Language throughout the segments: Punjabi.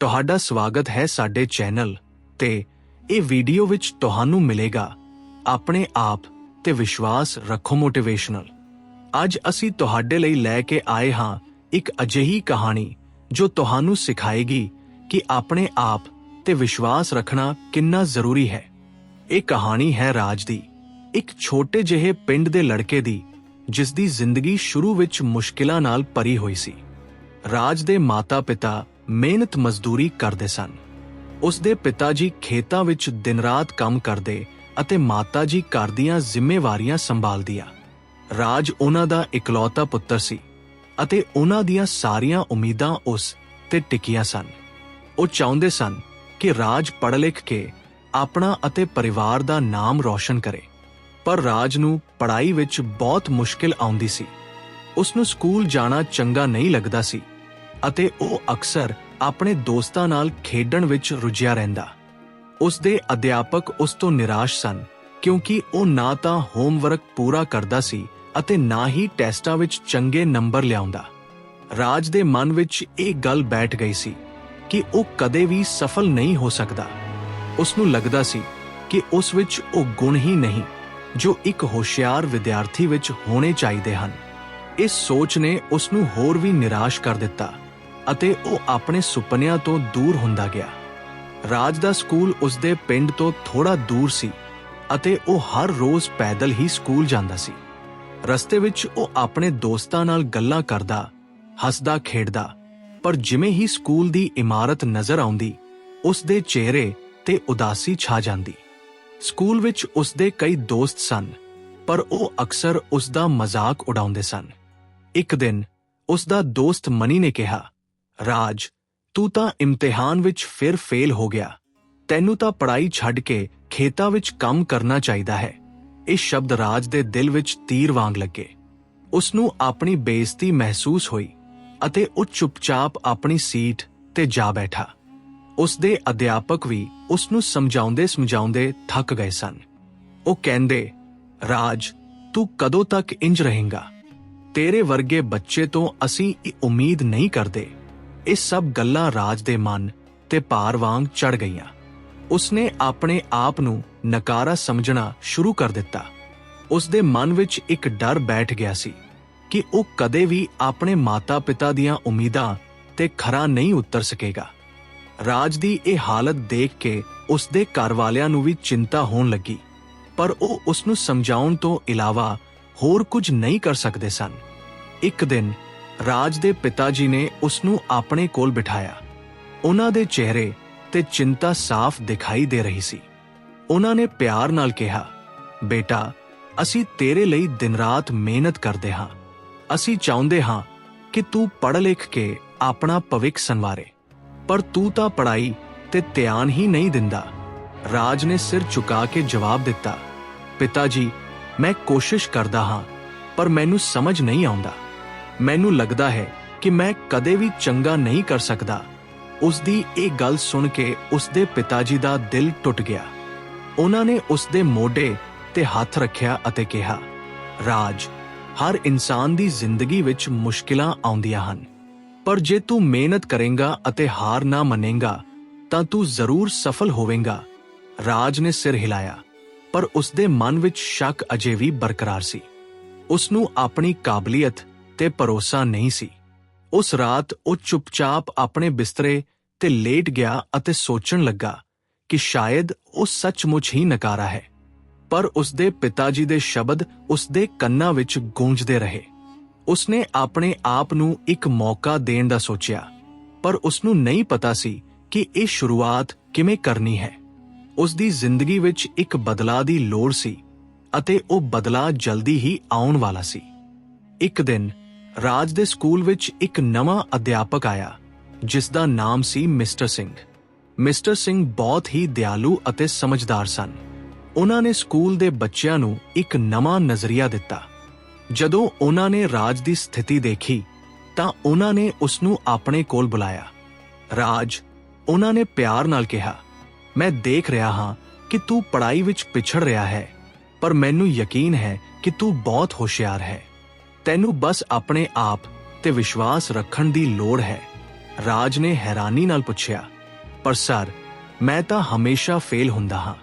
ਤੁਹਾਡਾ ਸਵਾਗਤ ਹੈ ਸਾਡੇ ਚੈਨਲ ਤੇ ਇਹ ਵੀਡੀਓ ਵਿੱਚ ਤੁਹਾਨੂੰ ਮਿਲੇਗਾ ਆਪਣੇ ਆਪ ਤੇ ਵਿਸ਼ਵਾਸ ਰੱਖੋ ਮੋਟੀਵੇਸ਼ਨਲ। ਅੱਜ ਅਸੀਂ ਤੁਹਾਡੇ ਲਈ ਲੈ ਕੇ ਆਏ ਹਾਂ ਇੱਕ ਅਜਿਹੀ ਕਹਾਣੀ ਜੋ ਤੁਹਾਨੂੰ ਸਿਖਾਏਗੀ ਕਿ ਆਪਣੇ ਆਪ ਤੇ ਵਿਸ਼ਵਾਸ ਰੱਖਣਾ ਕਿੰਨਾ ਜ਼ਰੂਰੀ ਹੈ। ਇਹ ਕਹਾਣੀ ਹੈ ਰਾਜ ਦੀ, ਇੱਕ ਛੋਟੇ ਜਿਹੇ ਪਿੰਡ ਦੇ ਲੜਕੇ ਦੀ, ਜਿਸ ਦੀ ਜ਼ਿੰਦਗੀ ਸ਼ੁਰੂ ਵਿੱਚ ਮੁਸ਼ਕਿਲਾਂ ਨਾਲ ਭਰੀ ਹੋਈ ਸੀ। ਰਾਜ ਦੇ ਮਾਤਾ-ਪਿਤਾ ਮਿਹਨਤ ਮਜ਼ਦੂਰੀ ਕਰਦੇ ਸਨ। ਉਸ ਦੇ ਪਿਤਾ ਜੀ ਖੇਤਾਂ ਵਿੱਚ ਦਿਨ-ਰਾਤ ਕੰਮ ਕਰਦੇ ਅਤੇ ਮਾਤਾ ਜੀ ਘਰ ਦੀਆਂ ਜ਼ਿੰਮੇਵਾਰੀਆਂ ਸੰਭਾਲਦੀਆਂ। ਰਾਜ ਉਹਨਾਂ ਦਾ ਇਕਲੌਤਾ ਪੁੱਤਰ ਸੀ ਅਤੇ ਉਹਨਾਂ ਦੀਆਂ ਸਾਰੀਆਂ ਉਮੀਦਾਂ ਉਸ ਤੇ ਟਿਕੀਆਂ ਸਨ। ਉਹ ਚਾਹੁੰਦੇ ਸਨ ਕਿ ਰਾਜ ਪੜ੍ਹ ਲਿਖ ਕੇ ਆਪਣਾ ਅਤੇ ਪਰਿਵਾਰ ਦਾ ਨਾਮ ਰੌਸ਼ਨ ਕਰੇ। ਪਰ ਰਾਜ ਨੂੰ ਪੜ੍ਹਾਈ ਵਿੱਚ ਬਹੁਤ ਮੁਸ਼ਕਿਲ ਆਉਂਦੀ ਸੀ। ਉਸ ਨੂੰ ਸਕੂਲ ਜਾਣਾ ਚੰਗਾ ਨਹੀਂ ਲੱਗਦਾ ਸੀ ਅਤੇ ਉਹ ਅਕਸਰ ਆਪਣੇ ਦੋਸਤਾਂ ਨਾਲ ਖੇਡਣ ਵਿੱਚ ਰੁੱਝਿਆ ਰਹਿੰਦਾ। ਉਸ ਦੇ ਅਧਿਆਪਕ ਉਸ ਤੋਂ ਨਿਰਾਸ਼ ਸਨ, ਕਿਉਂਕਿ ਉਹ ਨਾ ਤਾਂ ਹੋਮਵਰਕ ਪੂਰਾ ਕਰਦਾ ਸੀ ਅਤੇ ਨਾ ਹੀ ਟੈਸਟਾਂ ਵਿੱਚ ਚੰਗੇ ਨੰਬਰ ਲਿਆਉਂਦਾ। ਰਾਜ ਦੇ ਮਨ ਵਿੱਚ ਇਹ ਗੱਲ ਬੈਠ ਗਈ ਸੀ ਕਿ ਉਹ ਕਦੇ ਵੀ ਸਫਲ ਨਹੀਂ ਹੋ ਸਕਦਾ। ਉਸ ਨੂੰ ਲੱਗਦਾ ਸੀ ਕਿ ਉਸ ਵਿੱਚ ਉਹ ਗੁਣ ਹੀ ਨਹੀਂ, ਜੋ ਇੱਕ ਹੋਸ਼ਿਆਰ ਵਿਦਿਆਰਥੀ ਵਿੱਚ ਹੋਣੇ ਚਾਹੀਦੇ ਹਨ। ਇਸ ਸੋਚ ਨੇ ਉਸ ਨੂੰ ਹੋਰ ਵੀ ਨਿਰਾਸ਼ ਕਰ ਦਿੱਤਾ। ਅਤੇ ਉਹ ਆਪਣੇ ਸੁਪਨਿਆਂ ਤੋਂ ਦੂਰ ਹੁੰਦਾ ਗਿਆ। ਰਾਜ ਦਾ ਸਕੂਲ ਉਸਦੇ ਪਿੰਡ ਤੋਂ ਥੋੜਾ ਦੂਰ ਸੀ ਅਤੇ ਉਹ ਹਰ ਰੋਜ਼ ਪੈਦਲ ਹੀ ਸਕੂਲ ਜਾਂਦਾ ਸੀ। ਰਸਤੇ ਵਿੱਚ ਉਹ ਆਪਣੇ ਦੋਸਤਾਂ ਨਾਲ ਗੱਲਾਂ ਕਰਦਾ, ਹੱਸਦਾ, ਖੇਡਦਾ, ਪਰ ਜਿਵੇਂ ਹੀ ਸਕੂਲ ਦੀ ਇਮਾਰਤ ਨਜ਼ਰ ਆਉਂਦੀ ਉਸ ਦੇ ਚਿਹਰੇ ਤੇ ਉਦਾਸੀ ਛਾ ਜਾਂਦੀ। ਸਕੂਲ ਵਿੱਚ ਉਸ ਦੇ ਕਈ ਦੋਸਤ ਸਨ, ਪਰ ਉਹ ਅਕਸਰ ਉਸ ਦਾ ਮਜ਼ਾਕ ਉਡਾਉਂਦੇ ਸਨ। ਇੱਕ ਦਿਨ ਉਸ ਦਾ ਦੋਸਤ ਮਨੀ ਨੇ ਕਿਹਾ ਰਾਜ, ਤੂੰ ਤਾਂ ਇਮਤਿਹਾਨ ਵਿੱਚ ਫਿਰ ਫੇਲ ਹੋ ਗਿਆ। ਤੈਨੂੰ ਤਾਂ ਪੜ੍ਹਾਈ ਛੱਡ ਕੇ ਖੇਤਾਂ ਵਿੱਚ ਕੰਮ ਕਰਨਾ ਚਾਹੀਦਾ ਹੈ। ਇਹ ਸ਼ਬਦ ਰਾਜ ਦੇ ਦਿਲ ਵਿੱਚ ਤੀਰ ਵਾਂਗ ਲੱਗੇ। ਉਸ ਨੂੰ ਆਪਣੀ ਬੇਇੱਜ਼ਤੀ ਮਹਿਸੂਸ ਹੋਈ ਅਤੇ ਉਹ ਚੁੱਪਚਾਪ ਆਪਣੀ ਸੀਟ ਤੇ ਜਾ ਬੈਠਾ। ਉਸ ਦੇ ਅਧਿਆਪਕ ਵੀ ਉਸ ਨੂੰ ਸਮਝਾਉਂਦੇ ਸਮਝਾਉਂਦੇ ਥੱਕ ਗਏ ਸਨ। ਉਹ ਕਹਿੰਦੇ, ਰਾਜ, ਤੂੰ ਕਦੋਂ ਤੱਕ ਇੰਜ ਰਹੇਂਗਾ? ਤੇਰੇ ਵਰਗੇ ਬੱਚੇ ਤੋਂ ਅਸੀਂ ਇਹ ਉਮੀਦ ਨਹੀਂ ਕਰਦੇ। ਇਹ ਸਭ ਗੱਲਾਂ ਰਾਜ ਦੇ ਮਨ ਤੇ ਭਾਰ ਵਾਂਗ ਚੜ ਗਈਆਂ। ਉਸਨੇ ਆਪਣੇ ਆਪ ਨੂੰ ਨਕਾਰਾ ਸਮਝਣਾ ਸ਼ੁਰੂ ਕਰ ਦਿੱਤਾ। ਉਸਦੇ ਮਨ ਵਿੱਚ ਇੱਕ ਡਰ ਬੈਠ ਗਿਆ ਸੀ ਕਿ ਉਹ ਕਦੇ ਵੀ ਆਪਣੇ ਮਾਤਾ-ਪਿਤਾ ਦੀਆਂ ਉਮੀਦਾਂ ਤੇ ਖਰਾ ਨਹੀਂ ਉਤਰ ਸਕੇਗਾ। ਰਾਜ ਦੀ ਇਹ ਹਾਲਤ ਦੇਖ ਕੇ ਉਸਦੇ ਘਰ ਵਾਲਿਆਂ ਨੂੰ ਵੀ ਚਿੰਤਾ ਹੋਣ ਲੱਗੀ, ਪਰ ਉਹ ਉਸ ਨੂੰ ਸਮਝਾਉਣ ਤੋਂ ਇਲਾਵਾ ਹੋਰ ਕੁਝ ਨਹੀਂ ਕਰ ਸਕਦੇ ਸਨ। ਇੱਕ ਦਿਨ ਰਾਜ ਦੇ ਪਿਤਾ ਜੀ ਨੇ ਉਸ ਨੂੰ ਆਪਣੇ ਕੋਲ ਬਿਠਾਇਆ। ਉਹਨਾਂ ਦੇ ਚਿਹਰੇ ਤੇ ਚਿੰਤਾ ਸਾਫ਼ ਦਿਖਾਈ ਦੇ ਰਹੀ ਸੀ। ਉਹਨਾਂ ਨੇ ਪਿਆਰ ਨਾਲ ਕਿਹਾ, ਬੇਟਾ, ਅਸੀਂ ਤੇਰੇ ਲਈ ਦਿਨ-ਰਾਤ ਮਿਹਨਤ ਕਰਦੇ ਹਾਂ। ਅਸੀਂ ਚਾਹੁੰਦੇ ਹਾਂ ਕਿ ਤੂੰ ਪੜ੍ਹ ਲਿਖ ਕੇ ਆਪਣਾ ਭਵਿੱਖ ਸੰਵਾਰੇ। ਪਰ ਤੂੰ ਤਾਂ ਪੜ੍ਹਾਈ ਤੇ ਧਿਆਨ ਹੀ ਨਹੀਂ ਦਿੰਦਾ। ਰਾਜ ਨੇ ਸਿਰ ਝੁਕਾ ਕੇ ਜਵਾਬ ਦਿੱਤਾ ਪਿਤਾ ਜੀ ਮੈਂ ਕੋਸ਼ਿਸ਼ ਕਰਦਾ ਹਾਂ, ਪਰ ਮੈਨੂੰ ਸਮਝ ਨਹੀਂ ਆਉਂਦਾ। ਮੈਨੂੰ ਲੱਗਦਾ ਹੈ ਕਿ ਮੈਂ ਕਦੇ ਵੀ ਚੰਗਾ ਨਹੀਂ ਕਰ ਸਕਦਾ। ਉਸ ਦੀ ਇਹ ਗੱਲ ਸੁਣ ਕੇ ਉਸ ਦੇ ਪਿਤਾ ਜੀ ਦਾ ਦਿਲ ਟੁੱਟ ਗਿਆ। ਉਹਨਾਂ ਨੇ ਉਸ ਦੇ ਮੋਢੇ ਤੇ ਹੱਥ ਰੱਖਿਆ ਅਤੇ ਕਿਹਾ, ਰਾਜ, ਹਰ ਇਨਸਾਨ ਦੀ ਜ਼ਿੰਦਗੀ ਵਿੱਚ ਮੁਸ਼ਕਿਲਾਂ ਆਉਂਦੀਆਂ ਹਨ। ਪਰ ਜੇ ਤੂੰ ਮਿਹਨਤ ਕਰੇਂਗਾ ਅਤੇ ਹਾਰ ਨਾ ਮੰਨੇਗਾ, ਤਾਂ ਤੂੰ ਜ਼ਰੂਰ ਸਫਲ ਹੋਵੇਂਗਾ। ਰਾਜ ਨੇ ਸਿਰ ਹਿਲਾਇਆ, ਪਰ ਉਸ ਦੇ ਮਨ ਵਿੱਚ ਸ਼ੱਕ ਅਜੇ ਵੀ ਬਰਕਰਾਰ ਸੀ। ਉਸ ਨੂੰ ਆਪਣੀ ਕਾਬਲੀਅਤ ਤੇ ਭਰੋਸਾ ਨਹੀਂ ਸੀ। ਉਸ ਰਾਤ ਉਹ ਚੁੱਪਚਾਪ ਆਪਣੇ ਬਿਸਤਰੇ ਤੇ ਲੇਟ ਗਿਆ ਅਤੇ ਸੋਚਣ ਲੱਗਾ ਕਿ ਸ਼ਾਇਦ ਉਹ ਸੱਚਮੁੱਚ ਹੀ ਨਕਾਰਾ ਹੈ। ਪਰ ਉਸਦੇ ਪਿਤਾ ਜੀ ਦੇ ਸ਼ਬਦ ਉਸਦੇ ਕੰਨਾਂ ਵਿੱਚ ਗੂੰਜਦੇ ਰਹੇ। ਉਸਨੇ ਆਪਣੇ ਆਪ ਨੂੰ ਇੱਕ ਮੌਕਾ ਦੇਣ ਦਾ ਸੋਚਿਆ, ਪਰ ਉਸ ਨੂੰ ਨਹੀਂ ਪਤਾ ਸੀ ਕਿ ਇਹ ਸ਼ੁਰੂਆਤ ਕਿਵੇਂ ਕਰਨੀ ਹੈ। ਉਸ ਦੀ ਜ਼ਿੰਦਗੀ ਵਿੱਚ ਇੱਕ ਬਦਲਾਅ ਦੀ ਲੋੜ ਸੀ ਅਤੇ ਉਹ ਬਦਲਾਅ ਜਲਦੀ ਹੀ ਆਉਣ ਵਾਲਾ ਸੀ। ਇੱਕ ਦਿਨ ਰਾਜ ਦੇ ਸਕੂਲ ਵਿੱਚ ਇੱਕ ਨਵਾਂ ਅਧਿਆਪਕ ਆਇਆ, ਜਿਸ ਦਾ ਨਾਮ ਸੀ ਮਿਸਟਰ ਸਿੰਘ। ਮਿਸਟਰ ਸਿੰਘ ਬਹੁਤ ਹੀ ਦਿਆਲੂ ਅਤੇ ਸਮਝਦਾਰ ਸਨ। ਉਹਨਾਂ ਨੇ ਸਕੂਲ ਦੇ ਬੱਚਿਆਂ ਨੂੰ ਇੱਕ ਨਵਾਂ ਨਜ਼ਰੀਆ ਦਿੱਤਾ। ਜਦੋਂ ਉਹਨਾਂ ਨੇ ਰਾਜ ਦੀ ਸਥਿਤੀ ਦੇਖੀ, ਤਾਂ ਉਹਨਾਂ ਨੇ ਉਸ ਨੂੰ ਆਪਣੇ ਕੋਲ ਬੁਲਾਇਆ। ਰਾਜ, ਉਹਨਾਂ ਨੇ ਪਿਆਰ ਨਾਲ ਕਿਹਾ, ਮੈਂ ਦੇਖ ਰਿਹਾ ਹਾਂ ਕਿ ਤੂੰ ਪੜ੍ਹਾਈ ਵਿੱਚ ਪਿਛੜ ਰਿਹਾ ਹੈ, ਪਰ ਮੈਨੂੰ ਯਕੀਨ ਹੈ ਕਿ ਤੂੰ ਬਹੁਤ ਹੋਸ਼ਿਆਰ ਹੈ। ਤੈਨੂੰ ਬਸ ਆਪਣੇ ਆਪ ਤੇ ਵਿਸ਼ਵਾਸ ਰੱਖਣ ਦੀ ਲੋੜ ਹੈ। ਰਾਜ ਨੇ ਹੈਰਾਨੀ ਨਾਲ ਪੁੱਛਿਆ, ਪਰ ਸਰ, ਮੈਂ ਤਾਂ ਹਮੇਸ਼ਾ ਫੇਲ ਹੁੰਦਾ ਹਾਂ।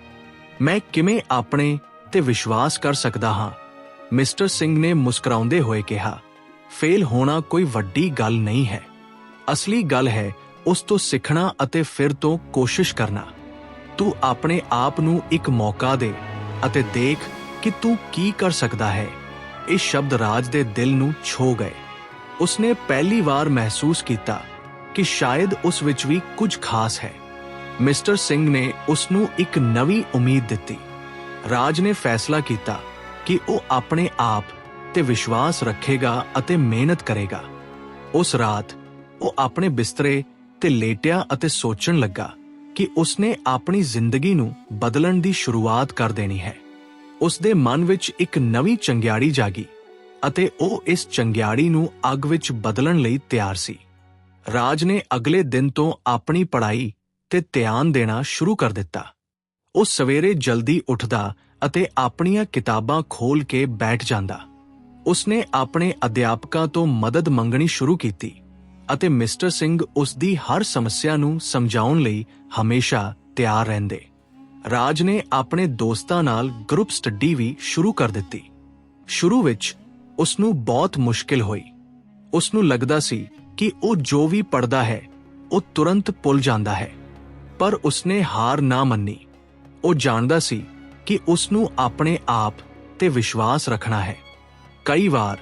ਮੈਂ ਕਿਵੇਂ ਆਪਣੇ ਤੇ ਵਿਸ਼ਵਾਸ ਕਰ ਸਕਦਾ ਹਾਂ? ਮਿਸਟਰ ਸਿੰਘ ਨੇ ਮੁਸਕਰਾਉਂਦੇ ਹੋਏ ਕਿਹਾ, ਫੇਲ ਹੋਣਾ ਕੋਈ ਵੱਡੀ ਗੱਲ ਨਹੀਂ ਹੈ। ਅਸਲੀ ਗੱਲ ਹੈ, ਉਸ ਤੋਂ ਸਿੱਖਣਾ ਅਤੇ ਫਿਰ ਤੋਂ ਕੋਸ਼ਿਸ਼ ਕਰਨਾ। ਤੂੰ ਆਪਣੇ ਆਪ ਨੂੰ ਇੱਕ ਮੌਕਾ ਦੇ ਅਤੇ ਦੇਖ ਕਿ ਤੂੰ ਕੀ ਕਰ ਸਕਦਾ ਹੈ। ਇਹ ਸ਼ਬਦ ਰਾਜ ਦੇ ਦਿਲ ਨੂੰ ਛੋ ਗਏ। ਉਸਨੇ ਪਹਿਲੀ ਵਾਰ ਮਹਿਸੂਸ ਕੀਤਾ ਕਿ ਸ਼ਾਇਦ ਉਸ ਵਿੱਚ ਵੀ ਕੁਝ ਖਾਸ ਹੈ। ਮਿਸਟਰ ਸਿੰਘ ਨੇ ਉਸ ਨੂੰ ਇੱਕ ਨਵੀਂ ਉਮੀਦ ਦਿੱਤੀ। ਰਾਜ ਨੇ ਫੈਸਲਾ ਕੀਤਾ ਕਿ ਉਹ ਆਪਣੇ ਆਪ ਤੇ ਵਿਸ਼ਵਾਸ ਰੱਖੇਗਾ ਅਤੇ ਮਿਹਨਤ ਕਰੇਗਾ। ਉਸ ਰਾਤ ਉਹ ਆਪਣੇ ਬਿਸਤਰੇ ਤੇ ਲੇਟਿਆ ਅਤੇ ਸੋਚਣ ਲੱਗਾ ਕਿ ਉਸਨੇ ਆਪਣੀ ਜ਼ਿੰਦਗੀ ਨੂੰ ਬਦਲਣ ਦੀ ਸ਼ੁਰੂਆਤ ਕਰ ਦੇਣੀ ਹੈ। ਉਸ ਦੇ ਮਨ ਵਿੱਚ ਇੱਕ ਨਵੀਂ ਚੰਗਿਆੜੀ ਜਾਗੀ ਅਤੇ ਉਹ ਇਸ ਚੰਗਿਆੜੀ ਨੂੰ ਅੱਗ ਵਿੱਚ ਬਦਲਣ ਲਈ ਤਿਆਰ ਸੀ। ਰਾਜ ਨੇ ਅਗਲੇ ਦਿਨ ਤੋਂ ਆਪਣੀ ਪੜ੍ਹਾਈ ਤੇ ਧਿਆਨ ਦੇਣਾ ਸ਼ੁਰੂ ਕਰ ਦਿੱਤਾ। ਉਹ ਸਵੇਰੇ ਜਲਦੀ ਉੱਠਦਾ ਅਤੇ ਆਪਣੀਆਂ ਕਿਤਾਬਾਂ ਖੋਲ ਕੇ ਬੈਠ ਜਾਂਦਾ। ਉਸਨੇ ਆਪਣੇ ਅਧਿਆਪਕਾਂ ਤੋਂ ਮਦਦ ਮੰਗਣੀ ਸ਼ੁਰੂ ਕੀਤੀ ਅਤੇ ਮਿਸਟਰ ਸਿੰਘ ਉਸ ਦੀ ਹਰ ਸਮੱਸਿਆ ਨੂੰ ਸਮਝਾਉਣ ਲਈ ਹਮੇਸ਼ਾ ਤਿਆਰ ਰਹਿੰਦੇ। ਰਾਜ ਨੇ ਆਪਣੇ ਦੋਸਤਾਂ ਨਾਲ ਗਰੁੱਪ ਸਟੱਡੀ ਵੀ ਸ਼ੁਰੂ ਕਰ ਦਿੱਤੀ। ਸ਼ੁਰੂ ਵਿੱਚ ਉਸ ਨੂੰ ਬਹੁਤ ਮੁਸ਼ਕਿਲ ਹੋਈ। ਉਸ ਨੂੰ ਲੱਗਦਾ ਸੀ ਕਿ ਉਹ ਜੋ ਵੀ ਪੜਦਾ ਹੈ, ਉਹ ਤੁਰੰਤ ਭੁੱਲ ਜਾਂਦਾ ਹੈ। ਪਰ ਉਸਨੇ ਹਾਰ ਨਾ ਮੰਨੀ। ਉਹ ਜਾਣਦਾ ਸੀ ਕਿ ਉਸ ਨੂੰ ਆਪਣੇ ਆਪ ਤੇ ਵਿਸ਼ਵਾਸ ਰੱਖਣਾ ਹੈ। ਕਈ ਵਾਰ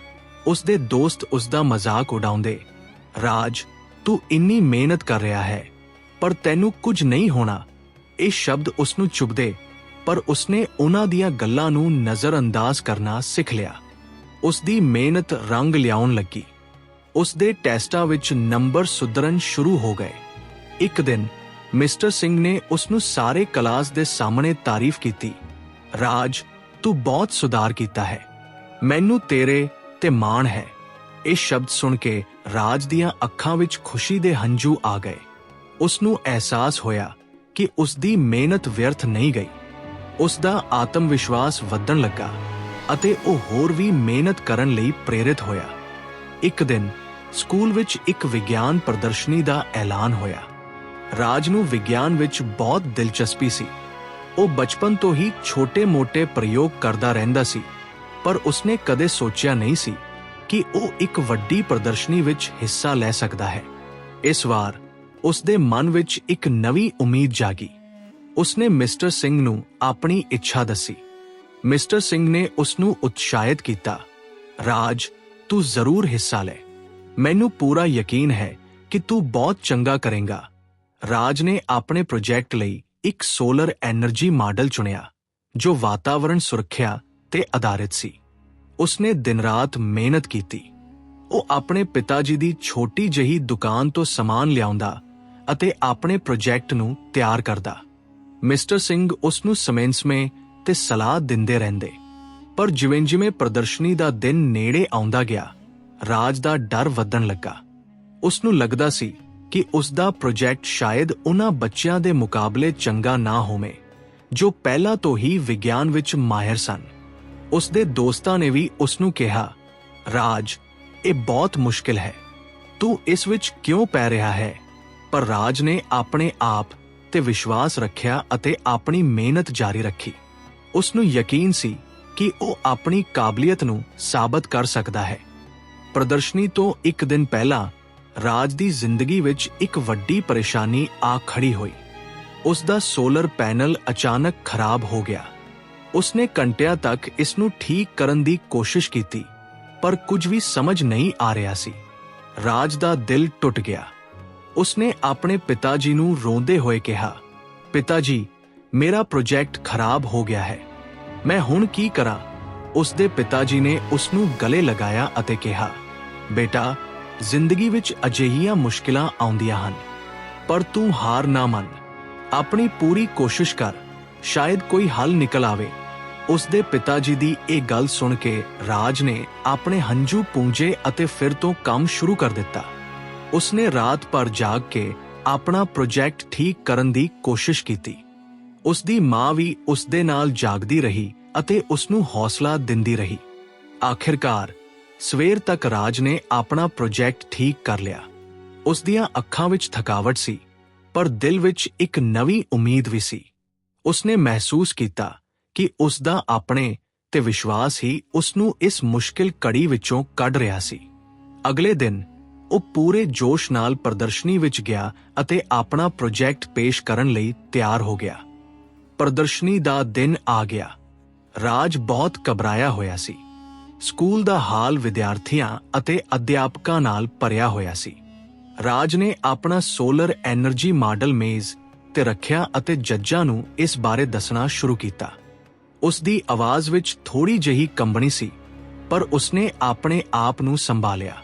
ਉਸ ਦੇ ਦੋਸਤ ਉਸ ਦਾ ਮਜ਼ਾਕ ਉਡਾਉਂਦੇ, ਰਾਜ, ਤੂੰ ਇੰਨੀ ਮਿਹਨਤ ਕਰ ਰਿਹਾ ਹੈ, ਪਰ ਤੈਨੂੰ ਕੁਝ ਨਹੀਂ ਹੋਣਾ। ਇਹ ਸ਼ਬਦ ਉਸ ਨੂੰ ਚੁਭਦੇ ਪਰ ਉਸਨੇ ਉਹਨਾਂ ਦੀਆਂ ਗੱਲਾਂ ਨੂੰ ਨਜ਼ਰਅੰਦਾਜ਼ ਕਰਨਾ ਸਿੱਖ ਲਿਆ। ਉਸ ਦੀ ਮਿਹਨਤ ਰੰਗ ਲਿਆਉਣ ਲੱਗੀ। ਉਸ ਦੇ ਟੈਸਟਾਂ ਵਿੱਚ ਨੰਬਰ ਸੁਧਰਨ ਸ਼ੁਰੂ ਹੋ ਗਏ। ਇੱਕ ਦਿਨ, ਮਿਸਟਰ ਸਿੰਘ ਨੇ ਉਸ ਨੂੰ ਸਾਰੇ ਕਲਾਸ ਦੇ ਸਾਹਮਣੇ ਤਾਰੀਫ ਕੀਤੀ। ਰਾਜ, ਤੂੰ ਬਹੁਤ ਸੁਧਾਰ ਕੀਤਾ ਹੈ। ਮੈਨੂੰ ਤੇਰੇ ਤੇ ਮਾਣ ਹੈ। ਇਹ ਸ਼ਬਦ ਸੁਣ ਕੇ ਰਾਜ ਦੀਆਂ ਅੱਖਾਂ ਵਿੱਚ ਖੁਸ਼ੀ ਦੇ ਹੰਝੂ ਆ ਗਏ। ਉਸ ਨੂੰ ਅਹਿਸਾਸ ਹੋਇਆ ਕਿ ਉਸ ਦੀ ਮਿਹਨਤ ਵਿਅਰਥ ਨਹੀਂ ਗਈ। ਉਸ ਦਾ ਆਤਮ ਵਿਸ਼ਵਾਸ ਵਧਣ ਲੱਗਾ ਅਤੇ ਉਹ ਹੋਰ ਵੀ ਮਿਹਨਤ ਕਰਨ ਲਈ ਪ੍ਰੇਰਿਤ ਹੋਇਆ। ਇੱਕ ਦਿਨ ਸਕੂਲ ਵਿੱਚ ਇੱਕ ਵਿਗਿਆਨ ਪ੍ਰਦਰਸ਼ਨੀ ਦਾ ਐਲਾਨ ਹੋਇਆ। ਰਾਜ ਨੂੰ ਵਿਗਿਆਨ ਵਿੱਚ ਬਹੁਤ ਦਿਲਚਸਪੀ ਸੀ। ਉਹ ਬਚਪਨ ਤੋਂ ਹੀ ਛੋਟੇ-ਮੋਟੇ ਪ੍ਰਯੋਗ ਕਰਦਾ ਰਹਿੰਦਾ ਸੀ, ਪਰ ਉਸਨੇ ਕਦੇ ਸੋਚਿਆ ਨਹੀਂ ਸੀ ਕਿ ਉਹ ਇੱਕ ਵੱਡੀ ਪ੍ਰਦਰਸ਼ਨੀ ਵਿੱਚ ਹਿੱਸਾ ਲੈ ਸਕਦਾ ਹੈ। ਇਸ ਵਾਰ ਉਸ ਦੇ ਮਨ ਵਿੱਚ ਇੱਕ ਨਵੀਂ ਉਮੀਦ ਜਾਗੀ। ਉਸ ਨੇ ਮਿਸਟਰ ਸਿੰਘ ਨੂੰ ਆਪਣੀ ਇੱਛਾ ਦੱਸੀ। ਮਿਸਟਰ ਸਿੰਘ ਨੇ ਉਸ ਨੂੰ ਉਤਸ਼ਾਹਿਤ ਕੀਤਾ, ਰਾਜ, ਤੂੰ ਜ਼ਰੂਰ ਹਿੱਸਾ ਲੈ। ਮੈਨੂੰ ਪੂਰਾ ਯਕੀਨ ਹੈ ਕਿ ਤੂੰ ਬਹੁਤ ਚੰਗਾ ਕਰੇਂਗਾ। ਰਾਜ ਨੇ ਆਪਣੇ ਪ੍ਰੋਜੈਕਟ ਲਈ ਇੱਕ ਸੋਲਰ ਐਨਰਜੀ ਮਾਡਲ ਚੁਣਿਆ, ਜੋ ਵਾਤਾਵਰਣ ਸੁਰੱਖਿਆ ਤੇ ਆਧਾਰਿਤ ਸੀ। ਉਸਨੇ ਦਿਨ-ਰਾਤ ਮਿਹਨਤ ਕੀਤੀ। ਉਹ ਆਪਣੇ ਪਿਤਾ ਜੀ ਦੀ ਛੋਟੀ ਜਹੀ ਦੁਕਾਨ ਤੋਂ ਸਮਾਨ ਲਿਆਉਂਦਾ ਅਤੇ ਆਪਣੇ ਪ੍ਰੋਜੈਕਟ ਨੂੰ ਤਿਆਰ ਕਰਦਾ। ਮਿਸਟਰ ਸਿੰਘ ਉਸ ਨੂੰ ਸਮੇਂ-ਸਮੇਂ ਤੇ ਸਲਾਹ ਦਿੰਦੇ ਰਹਿੰਦੇ। ਪਰ ਜਿਵੇਂ-ਜਿਵੇਂ ਪ੍ਰਦਰਸ਼ਨੀ ਦਾ ਦਿਨ ਨੇੜੇ ਆਉਂਦਾ ਗਿਆ, ਰਾਜ ਦਾ ਡਰ ਵਧਣ ਲੱਗਾ। ਉਸ ਨੂੰ ਲੱਗਦਾ ਸੀ ਕਿ ਉਸ ਦਾ ਪ੍ਰੋਜੈਕਟ ਸ਼ਾਇਦ ਉਹਨਾਂ ਬੱਚਿਆਂ ਦੇ ਮੁਕਾਬਲੇ ਚੰਗਾ ਨਾ ਹੋਵੇ, ਜੋ ਪਹਿਲਾਂ ਤੋਂ ਹੀ ਵਿਗਿਆਨ ਵਿੱਚ ਮਾਹਿਰ ਸਨ। ਉਸ ਦੇ ਦੋਸਤਾਂ ਨੇ ਵੀ ਉਸ ਨੂੰ ਕਿਹਾ, ਰਾਜ, ਇਹ ਬਹੁਤ ਮੁਸ਼ਕਿਲ ਹੈ। ਤੂੰ ਇਸ ਵਿੱਚ ਕਿਉਂ ਪੈ ਰਿਹਾ ਹੈ? ਪਰ ਰਾਜ ਨੇ ਆਪਣੇ ਆਪ ਤੇ ਵਿਸ਼ਵਾਸ ਰੱਖਿਆ ਅਤੇ ਆਪਣੀ ਮਿਹਨਤ ਜਾਰੀ ਰੱਖੀ। ਉਸ ਨੂੰ ਯਕੀਨ ਸੀ ਕਿ ਉਹ ਆਪਣੀ ਕਾਬਲੀਅਤ ਨੂੰ ਸਾਬਤ ਕਰ ਸਕਦਾ ਹੈ। ਪ੍ਰਦਰਸ਼ਨੀ ਤੋਂ ਇੱਕ ਦਿਨ ਪਹਿਲਾਂ ਰਾਜ ਦੀ ਜ਼ਿੰਦਗੀ ਵਿੱਚ ਇੱਕ ਵੱਡੀ ਪਰੇਸ਼ਾਨੀ ਆ ਖੜੀ ਹੋਈ। ਉਸ ਦਾ ਸੋਲਰ ਪੈਨਲ ਅਚਾਨਕ ਖਰਾਬ ਹੋ ਗਿਆ। ਉਸਨੇ ਘੰਟਿਆਂ ਤੱਕ ਇਸ ਨੂੰ ਠੀਕ ਕਰਨ ਦੀ ਕੋਸ਼ਿਸ਼ ਕੀਤੀ, ਪਰ ਕੁਝ ਵੀ ਸਮਝ ਨਹੀਂ ਆ ਰਿਹਾ ਸੀ। ਰਾਜ ਦਾ ਦਿਲ ਟੁੱਟ ਗਿਆ। ਉਸਨੇ ਆਪਣੇ ਪਿਤਾ ਜੀ ਨੂੰ ਰੋਂਦੇ ਹੋਏ ਕਿਹਾ ਪਿਤਾ ਜੀ ਮੇਰਾ ਪ੍ਰੋਜੈਕਟ ਖਰਾਬ ਹੋ ਗਿਆ ਹੈ। ਮੈਂ ਹੁਣ ਕੀ ਕਰਾਂ? ਉਸਦੇ ਪਿਤਾ ਜੀ ਨੇ ਉਸ ਨੂੰ ਗਲੇ ਲਗਾਇਆ ਅਤੇ ਕਿਹਾ, ਬੇਟਾ, ਜ਼ਿੰਦਗੀ ਵਿੱਚ ਅਜਿਹੀਆਂ ਮੁਸ਼ਕਿਲਾਂ ਆਉਂਦੀਆਂ ਹਨ, ਪਰ ਤੂੰ ਹਾਰ ਨਾ ਮੰਨ। ਆਪਣੀ ਪੂਰੀ ਕੋਸ਼ਿਸ਼ ਕਰ, ਸ਼ਾਇਦ ਕੋਈ ਹੱਲ ਨਿਕਲ ਆਵੇ। ਉਸਦੇ ਪਿਤਾ ਜੀ ਦੀ ਇਹ ਗੱਲ ਸੁਣ ਕੇ ਰਾਜ ਨੇ ਆਪਣੇ ਹੰਝੂ ਪੂੰਝੇ ਅਤੇ ਫਿਰ ਤੋਂ ਕੰਮ ਸ਼ੁਰੂ ਕਰ ਦਿੱਤਾ। ਉਸਨੇ ਰਾਤ ਭਰ ਜਾਗ ਕੇ ਆਪਣਾ ਪ੍ਰੋਜੈਕਟ ਠੀਕ ਕਰਨ ਦੀ ਕੋਸ਼ਿਸ਼ ਕੀਤੀ। ਉਸ ਦੀ ਮਾਂ ਵੀ ਉਸ ਦੇ ਨਾਲ ਜਾਗਦੀ ਰਹੀ ਅਤੇ ਉਸ ਨੂੰ ਹੌਸਲਾ ਦਿੰਦੀ ਰਹੀ। ਆਖਿਰਕਾਰ, ਸਵੇਰ ਤੱਕ ਰਾਜ ਨੇ ਆਪਣਾ ਪ੍ਰੋਜੈਕਟ ਠੀਕ ਕਰ ਲਿਆ। ਉਸ ਦੀਆਂ ਅੱਖਾਂ ਵਿੱਚ ਥਕਾਵਟ ਸੀ, ਪਰ ਦਿਲ ਵਿੱਚ ਇੱਕ ਨਵੀਂ ਉਮੀਦ ਵੀ ਸੀ। ਉਸਨੇ ਮਹਿਸੂਸ ਕੀਤਾ ਕਿ ਉਸ ਦਾ ਆਪਣੇ ਤੇ ਵਿਸ਼ਵਾਸ ਹੀ ਉਸ ਨੂੰ ਇਸ ਮੁਸ਼ਕਿਲ ਕੜੀ ਵਿੱਚੋਂ ਕੱਢ ਰਿਹਾ ਸੀ। ਅਗਲੇ ਦਿਨ ਉਹ ਪੂਰੇ ਜੋਸ਼ ਨਾਲ ਪ੍ਰਦਰਸ਼ਨੀ ਵਿੱਚ ਗਿਆ ਅਤੇ ਆਪਣਾ ਪ੍ਰੋਜੈਕਟ ਪੇਸ਼ ਕਰਨ ਲਈ ਤਿਆਰ ਹੋ ਗਿਆ। ਪ੍ਰਦਰਸ਼ਨੀ ਦਾ ਦਿਨ ਆ ਗਿਆ। ਰਾਜ ਬਹੁਤ ਕਬਰਾਇਆ ਹੋਇਆ ਸੀ। ਸਕੂਲ ਦਾ ਹਾਲ ਵਿਦਿਆਰਥੀਆਂ ਅਤੇ ਅਧਿਆਪਕਾਂ ਨਾਲ ਭਰਿਆ ਹੋਇਆ ਸੀ। ਰਾਜ ਨੇ ਆਪਣਾ ਸੋਲਰ એનર્ਜੀ ਮਾਡਲ ਮੇਜ਼ ਤੇ ਰੱਖਿਆ ਅਤੇ ਜੱਜਾਂ ਨੂੰ ਇਸ ਬਾਰੇ ਦੱਸਣਾ ਸ਼ੁਰੂ ਕੀਤਾ। ਉਸ ਦੀ ਆਵਾਜ਼ ਵਿੱਚ ਥੋੜੀ ਜਹੀ ਕੰਬਣੀ ਸੀ, ਪਰ ਉਸਨੇ ਆਪਣੇ ਆਪ ਨੂੰ ਸੰਭਾਲਿਆ।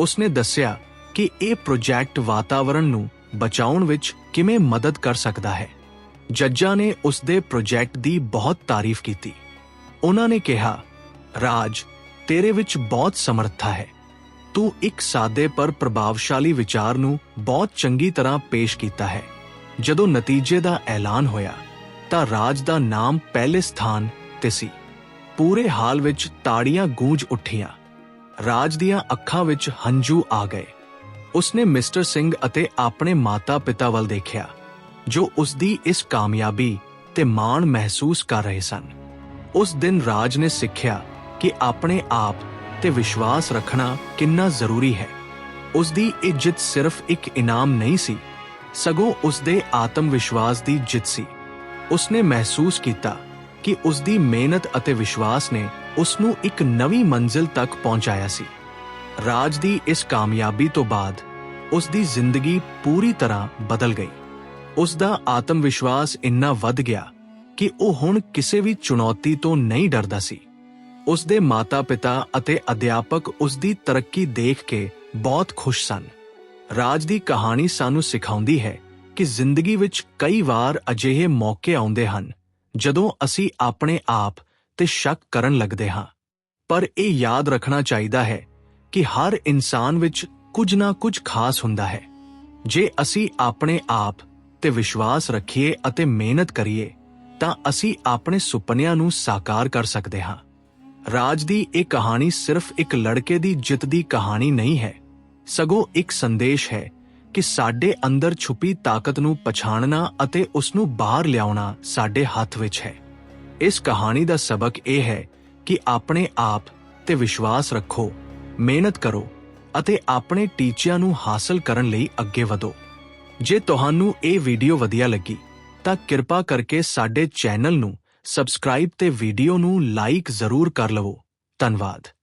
ਉਸਨੇ ਦੱਸਿਆ ਕਿ ਇਹ ਪ੍ਰੋਜੈਕਟ ਵਾਤਾਵਰਣ ਨੂੰ ਬਚਾਉਣ ਵਿੱਚ ਕਿਵੇਂ ਮਦਦ ਕਰ ਸਕਦਾ ਹੈ। ਜੱਜਾਂ ਨੇ ਉਸ ਦੇ ਪ੍ਰੋਜੈਕਟ ਦੀ ਬਹੁਤ ਤਾਰੀਫ ਕੀਤੀ। ਉਹਨਾਂ ਨੇ ਕਿਹਾ, ਰਾਜ, ਤੇਰੇ ਵਿੱਚ ਬਹੁਤ ਸਮਰੱਥਾ ਹੈ। ਤੂੰ ਇੱਕ ਸਾਦੇ ਪਰ ਪ੍ਰਭਾਵਸ਼ਾਲੀ ਵਿਚਾਰ ਨੂੰ ਬਹੁਤ ਚੰਗੀ ਤਰ੍ਹਾਂ ਪੇਸ਼ ਕੀਤਾ ਹੈ। ਜਦੋਂ ਨਤੀਜੇ ਦਾ ਐਲਾਨ ਹੋਇਆ, ਤਾਂ ਰਾਜ ਦਾ ਨਾਮ ਪਹਿਲੇ ਸਥਾਨ ਤੇ ਸੀ। ਪੂਰੇ ਹਾਲ ਵਿੱਚ ਤਾੜੀਆਂ ਗੂੰਜ ਉੱਠੀਆਂ। ਰਾਜ ਦੀਆਂ ਅੱਖਾਂ ਵਿੱਚ ਹੰਝੂ ਆ ਗਏ। ਉਸਨੇ ਮਿਸਟਰ ਸਿੰਘ ਅਤੇ ਆਪਣੇ ਮਾਤਾ-ਪਿਤਾ ਵੱਲ ਦੇਖਿਆ, ਜੋ ਉਸ ਦੀ ਇਸ ਕਾਮਯਾਬੀ ਤੇ ਮਾਣ ਮਹਿਸੂਸ ਕਰ ਰਹੇ ਸਨ। ਉਸ ਦਿਨ ਰਾਜ ਨੇ ਸਿੱਖਿਆ ਕਿ ਆਪਣੇ ਆਪ ਤੇ ਵਿਸ਼ਵਾਸ ਰੱਖਣਾ ਕਿੰਨਾ ਜ਼ਰੂਰੀ ਹੈ। ਉਸ ਦੀ ਇਹ ਜਿੱਤ ਸਿਰਫ ਇੱਕ ਇਨਾਮ ਨਹੀਂ ਸੀ, ਸਗੋਂ ਉਸ ਦੇ ਆਤਮ ਵਿਸ਼ਵਾਸ ਦੀ ਜਿੱਤ ਸੀ। ਉਸਨੇ ਮਹਿਸੂਸ ਕੀਤਾ ਕਿ ਉਸ ਦੀ ਮਿਹਨਤ ਅਤੇ ਵਿਸ਼ਵਾਸ ਨੇ ਉਸ ਨੂੰ ਇੱਕ ਨਵੀਂ ਮੰਜ਼ਿਲ ਤੱਕ ਪਹੁੰਚਾਇਆ ਸੀ। ਰਾਜ ਦੀ ਇਸ ਕਾਮਯਾਬੀ ਤੋਂ ਬਾਅਦ ਉਸ ਦੀ ਜ਼ਿੰਦਗੀ ਪੂਰੀ ਤਰ੍ਹਾਂ ਬਦਲ ਗਈ। ਉਸ ਦਾ ਆਤਮ ਵਿਸ਼ਵਾਸ ਇੰਨਾ ਵੱਧ ਗਿਆ ਕਿ ਉਹ ਹੁਣ ਕਿਸੇ ਵੀ ਚੁਣੌਤੀ ਤੋਂ ਨਹੀਂ ਡਰਦਾ ਸੀ। ਉਸ ਦੇ ਮਾਤਾ-ਪਿਤਾ ਅਤੇ ਅਧਿਆਪਕ ਉਸ ਦੀ ਤਰੱਕੀ ਦੇਖ ਕੇ ਬਹੁਤ ਖੁਸ਼ ਸਨ। ਰਾਜ ਦੀ ਕਹਾਣੀ ਸਾਨੂੰ ਸਿਖਾਉਂਦੀ ਹੈ ਕਿ ਜ਼ਿੰਦਗੀ ਵਿੱਚ ਕਈ ਵਾਰ ਅਜਿਹੇ ਮੌਕੇ ਆਉਂਦੇ ਹਨ, ਜਦੋਂ ਅਸੀਂ ਆਪਣੇ ਆਪ ਤੇ ਸ਼ੱਕ ਕਰਨ ਲੱਗਦੇ ਹਾਂ। ਪਰ ਇਹ ਯਾਦ ਰੱਖਣਾ ਚਾਹੀਦਾ ਹੈ ਕਿ ਹਰ ਇਨਸਾਨ ਵਿੱਚ ਕੁਝ ਨਾ ਕੁਝ ਖਾਸ ਹੁੰਦਾ ਹੈ। ਜੇ ਅਸੀਂ ਆਪਣੇ ਆਪ ਤੇ ਵਿਸ਼ਵਾਸ ਰੱਖੀਏ ਅਤੇ ਮਿਹਨਤ ਕਰੀਏ, ਤਾਂ ਅਸੀਂ ਆਪਣੇ ਸੁਪਨਿਆਂ ਨੂੰ ਸਾਕਾਰ ਕਰ ਸਕਦੇ ਹਾਂ। ਰਾਜ ਦੀ ਇਹ ਕਹਾਣੀ ਸਿਰਫ ਇੱਕ ਲੜਕੇ ਦੀ ਜਿੱਤ ਦੀ ਕਹਾਣੀ ਨਹੀਂ ਹੈ। ਸਗੋਂ ਇੱਕ ਸੰਦੇਸ਼ ਹੈ ਕਿ ਸਾਡੇ ਅੰਦਰ ਛੁਪੀ ਤਾਕਤ ਨੂੰ ਪਛਾਣਨਾ ਅਤੇ ਉਸ ਨੂੰ ਬਾਹਰ ਲਿਆਉਣਾ ਸਾਡੇ ਹੱਥ ਵਿੱਚ ਹੈ। ਇਸ ਕਹਾਣੀ ਦਾ ਸਬਕ ਇਹ ਹੈ ਕਿ ਆਪਣੇ ਆਪ ਤੇ ਵਿਸ਼ਵਾਸ ਰੱਖੋ, ਮਿਹਨਤ ਕਰੋ ਅਤੇ ਆਪਣੇ ਟੀਚਿਆਂ ਨੂੰ ਹਾਸਲ ਕਰਨ ਲਈ ਅੱਗੇ ਵਧੋ। ਜੇ ਤੁਹਾਨੂੰ ਇਹ ਵੀਡੀਓ ਵਧੀਆ ਲੱਗੀ, ਤਾਂ ਕਿਰਪਾ ਕਰਕੇ ਸਾਡੇ ਚੈਨਲ ਨੂੰ ਸਬਸਕ੍ਰਾਈਬ ਤੇ ਵੀਡੀਓ ਨੂੰ ਲਾਈਕ ਜ਼ਰੂਰ ਕਰ ਲਵੋ। ਧੰਨਵਾਦ।